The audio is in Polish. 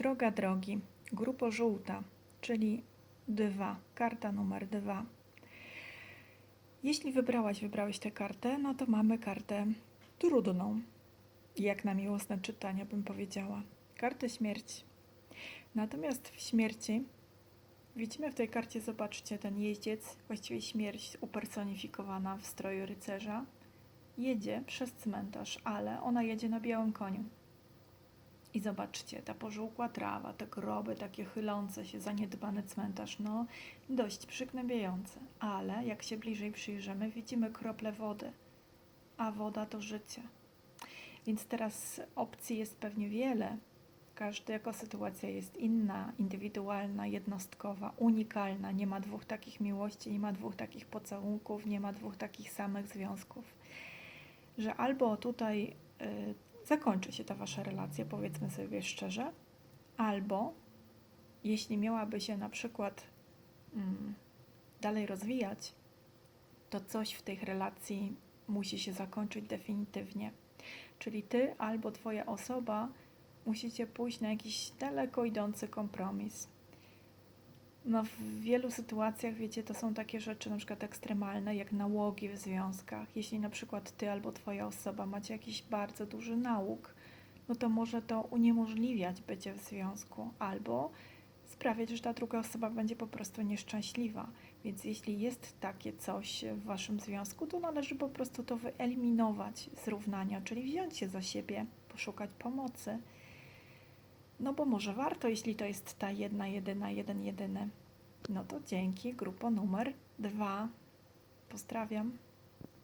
Droga drogi, grupo żółta, czyli dwa, karta numer dwa. Jeśli wybrałaś, wybrałeś tę kartę, no to mamy kartę trudną, jak na miłosne czytanie bym powiedziała. Kartę śmierci. Natomiast w śmierci widzimy w tej karcie, zobaczcie, ten jeździec, właściwie śmierć upersonifikowana w stroju rycerza, jedzie przez cmentarz, ale ona jedzie na białym koniu. I zobaczcie, ta pożółkła trawa, te groby takie chylące się, zaniedbany cmentarz, no dość przygnębiające. Ale jak się bliżej przyjrzymy, widzimy krople wody, a woda to życie. Więc teraz opcji jest pewnie wiele. Każda jako sytuacja jest inna, indywidualna, jednostkowa, unikalna. Nie ma dwóch takich miłości, nie ma dwóch takich pocałunków, nie ma dwóch takich samych związków. Że albo tutaj y, zakończy się ta wasza relacja, powiedzmy sobie szczerze, albo jeśli miałaby się na przykład mm, dalej rozwijać, to coś w tej relacji musi się zakończyć definitywnie. Czyli ty albo twoja osoba musicie pójść na jakiś daleko idący kompromis. No, w wielu sytuacjach, wiecie, to są takie rzeczy na przykład ekstremalne, jak nałogi w związkach. Jeśli na przykład ty albo twoja osoba macie jakiś bardzo duży nałóg, no to może to uniemożliwiać bycie w związku albo sprawiać, że ta druga osoba będzie po prostu nieszczęśliwa. Więc jeśli jest takie coś w waszym związku, to należy po prostu to wyeliminować z równania, czyli wziąć się za siebie, poszukać pomocy. No bo może warto, jeśli to jest ta jedna, jedyna, jeden, jedyny. No to dzięki, grupo numer dwa. Pozdrawiam.